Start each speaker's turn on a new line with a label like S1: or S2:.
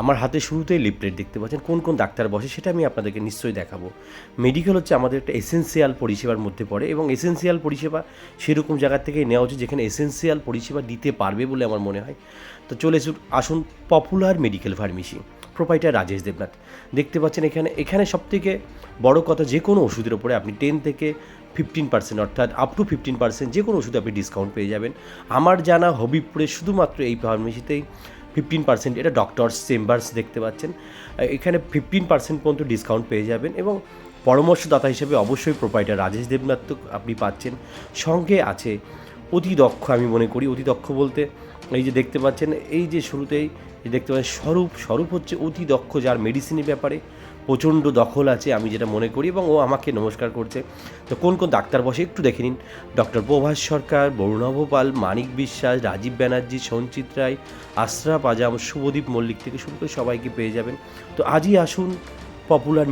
S1: আমার হাতে শুরুতেই লিপলেট দেখতে পাচ্ছেন, কোন কোন ডাক্তার বসে সেটা আমি আপনাদেরকে নিশ্চয়ই দেখাবো। মেডিকেল হচ্ছে আমাদের একটা এসেন্সিয়াল পরিষেবার মধ্যে পড়ে এবং এসেন্সিয়াল পরিষেবা সেরকম জায়গার থেকেই নেওয়া উচিত যেখানে এসেন্সিয়াল পরিষেবা দিতে পারবে বলে আমার মনে হয়। তো চলে আসুন popular medical pharmacy proprietor Rajesh Debnath. দেখতে পাচ্ছেন এখানে এখানে সবথেকে বড় কথা যে কোনো ওষুধের ওপরে আপনি টেন থেকে ফিফটিন পার্সেন্ট অর্থাৎ আপ টু ফিফটিন পার্সেন্ট যে কোনো ওষুধে আপনি ডিসকাউন্ট পেয়ে যাবেন। আমার জানা হবিবপুরে শুধুমাত্র এই ফার্মেসিতেই ফিফটিন পার্সেন্ট এটা ডক্টরস চেম্বার্স দেখতে পাচ্ছেন। এখানে ফিফটিন পার্সেন্ট পর্যন্ত ডিসকাউন্ট পেয়ে যাবেন এবং পরামর্শদাতা হিসেবে অবশ্যই প্রোপাইটার রাজেশ দেবনাথ আপনি পাচ্ছেন। সঙ্গে আছে অতি দক্ষ আমি মনে করি অতি দক্ষ বলতে এই যে দেখতে পাচ্ছেন, এই যে শুরুতেই দেখতে পাচ্ছেন স্বরূপ স্বরূপ হচ্ছে অতি দক্ষ যার মেডিসিনের ব্যাপারে প্রচণ্ড দখল আছে আমি যেটা মনে করি এবং ও আমাকে নমস্কার করছে। তো কোন কোন ডাক্তার বসে একটু দেখে নিন। ডক্টর প্রভাস সরকার বরুণাভ পাল মানিক বিশ্বাস, রাজীব ব্যানার্জি, সঞ্চিত রায়, আশরাফ আজাম, শুভদীপ মল্লিক থেকে শুরু করে সবাইকে পেয়ে যাবেন। তো আজই আসুন পপুলার